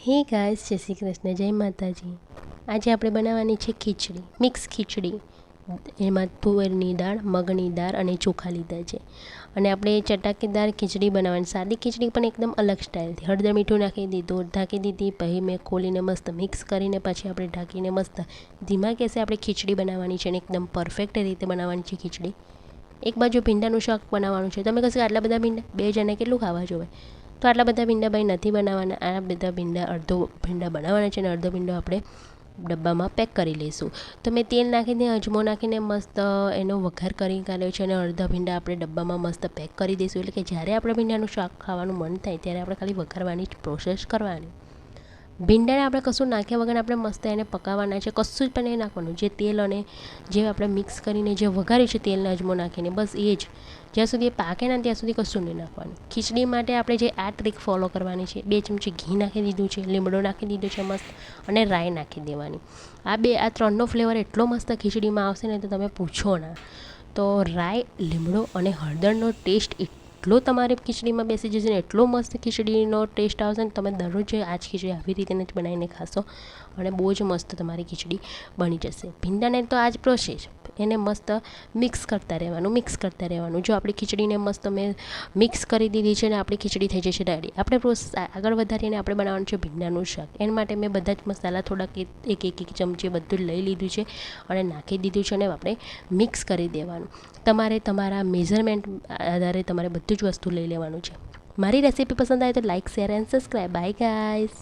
હે ગાઈસ, જય શ્રી કૃષ્ણ, જય માતાજી. આજે આપણે બનાવવાની છે ખીચડી, મિક્સ ખીચડી. એમાં તુવેરની દાળ, મગની દાળ અને ચોખા લીધા છે. અને આપણે ચટાકેદાર ખીચડી બનાવવાની, સાદી ખીચડી પણ એકદમ અલગ સ્ટાઇલથી. હળદર મીઠું નાખી દીધું, ઢાંકી દીધી, પછી મેં ખોલીને મસ્ત મિક્સ કરીને પછી આપણે ઢાંકીને મસ્ત ધીમા ગેસે આપણે ખીચડી બનાવવાની છે અને એકદમ પરફેક્ટ રીતે બનાવવાની છે ખીચડી. એક બાજુ ભીંડાનું શાક બનાવવાનું છે. તમે કશું આટલા બધા ભીંડા? બે જણા કેટલું ખાવા જોવે? તો આટલા બધા ભીંડા ભાઈ નથી બનાવવાના. આ બધા ભીંડા અડધો ભીંડા બનાવવાના છે અને અડધો ભીંડો આપણે ડબ્બામાં પેક કરી લઈશું. તો મેં તેલ નાખીને, અજમો નાખીને મસ્ત એનો વઘાર કરી કાઢ્યો છે અને અડધા ભીંડા આપણે ડબ્બામાં મસ્ત પેક કરી દઈશું. એટલે કે જ્યારે આપણે ભીંડાનું શાક ખાવાનું મન થાય, ત્યારે આપણે ખાલી વઘારવાની પ્રોસેસ કરવાની. ભીંડાને આપણે કશું નાખ્યા વગર આપણે મસ્ત એને પકાવવાના છે. કશું જ પણ નહીં નાખવાનું. જે તેલ અને જે આપણે મિક્સ કરીને જે વઘાર્યું છે તેલને અજમો નાખીને, બસ એ જ. જ્યાં સુધી એ પાકે ના ત્યાં સુધી કશું નહીં નાખવાનું. ખીચડી માટે આપણે જે આ ટ્રીક ફોલો કરવાની છે, બે ચમચી ઘી નાખી દીધું છે, લીમડો નાખી દીધો છે મસ્ત અને રાઈ નાખી દેવાની. આ બે, આ ત્રણનો ફ્લેવર એટલો મસ્ત ખીચડીમાં આવશે ને તો તમે પૂછો ના. તો રાઈ, લીમડો અને હળદરનો ટેસ્ટ એટલો તમારે ખીચડીમાં બેસી જશે ને એટલો મસ્ત ખીચડીનો ટેસ્ટ આવશે ને તમે દરરોજ આ જ ખીચડી આવી રીતે જ બનાવીને ખાશો અને બહુ જ મસ્ત તમારી ખીચડી બની જશે. ભીંડાને તો આ જ પ્રોસેસ એને મસ્ત મિક્સ કરતા રહેવાનું, મિક્સ કરતા રહેવાનું. જો આપણી ખીચડીને મસ્ત મેં મિક્સ કરી દીધી છે ને આપણી ખીચડી થઈ જશે રેડી આપણે પ્રોસેસ આગળ વધારીને આપણે બનાવવાનું છે ભીંડાનું શાક. એના માટે મેં બધા જ મસાલા થોડાક એક એક એક ચમચી બધું લઈ લીધું છે અને નાખી દીધું છે અને આપણે મિક્સ કરી દેવાનું. તમારે તમારા મેઝરમેન્ટ આધારે તમારે બધું જ વસ્તુ લઈ લેવાનું છે. મારી રેસીપી પસંદ આવે તો like share and subscribe bye guys